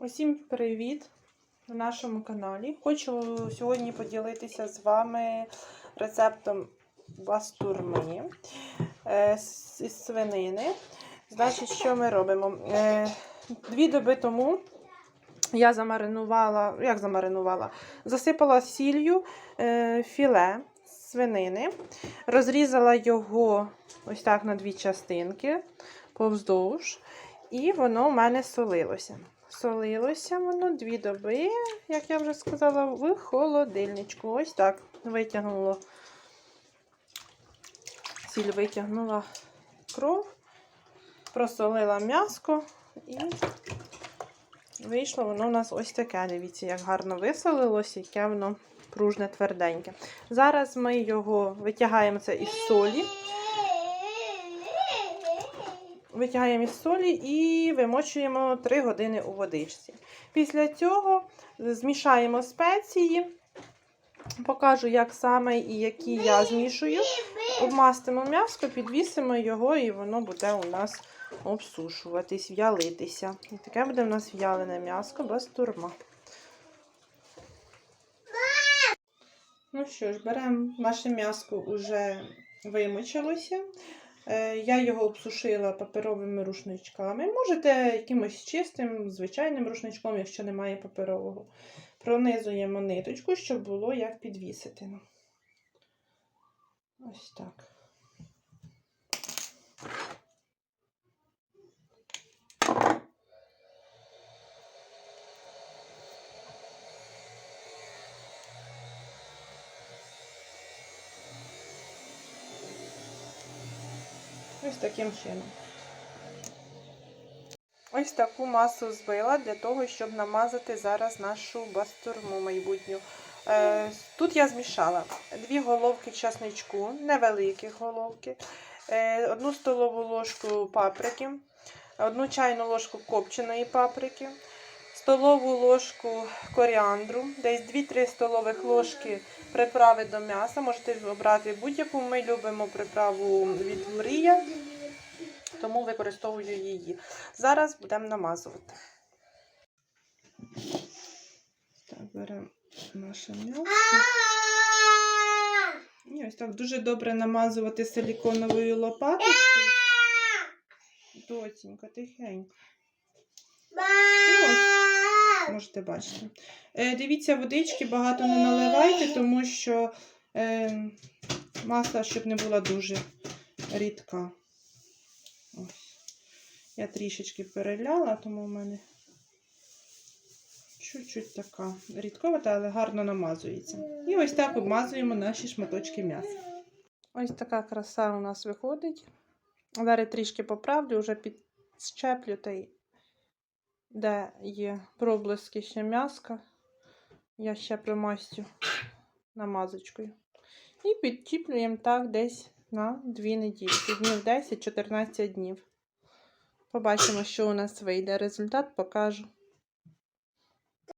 Усім привіт на нашому каналі. Хочу сьогодні поділитися з вами рецептом бастурми е, з свинини. Значить, що ми робимо? Е, Дві доби тому я замаринувала, як замаринувала? Засипала сіллю е, філе свинини, розрізала його ось так на дві частинки повздовж, і воно в мене солилося. Солилося воно дві доби, як я вже сказала, в холодильничку. Ось так витягнуло. Сіль витягнула кров, просолила м'яско і вийшло воно у нас ось таке. Дивіться, як гарно висолилося, яке воно пружне тверденьке. Зараз ми його витягаємо це із солі. Витягаємо із солі і вимочуємо 3 години у водичці. Після цього змішаємо спеції. Покажу, як саме і які я змішую. Обмастимо м'яско, підвісимо його, і воно буде у нас обсушуватись, в'ялитися. І таке буде у нас в'ялене м'яско без турма. Ну що ж, беремо наше м'яско вже вимочилося. Е, Я його обсушила паперовими рушничками. Можете якимось чистим, звичайним рушничком, якщо немає паперового. Пронизуємо ниточку, щоб було як підвісити. Ось так. Ось таким чином. Ось таку масу збила для того, щоб намазати зараз нашу бастурму майбутню. Е, Тут я змішала дві головки часничку, невеликі головки, е, одну столову ложку паприки, одну чайну ложку копченої паприки, столову ложку коріандру, десь 2-3 столових ложки приправи до м'яса. Можете обрати будь-яку. Ми любимо приправу від Мрія, тому використовую її. Зараз будемо намазувати. Так, беремо наше м'ясо. І ось так дуже добре намазувати силіконовою лопаточкою. Доцінька, тихенько. Ось, можете бачити. Е, дивіться, водички багато не наливайте, тому що е, маса, щоб не була дуже рідка. Ось. Я трішечки переляла, тому в мене чуть-чуть така рідковата, але гарно намазується. І ось так обмазуємо наші шматочки м'яса. Ось така краса у нас виходить. Зараз трішки поправлю, вже підщеплю та й де є проблиски ще м'яска. Я ще примастю намазочкою. І підчіплюємо так десь на 2 неділі. Днів 10-14 днів. Побачимо, що у нас вийде. Результат покажу.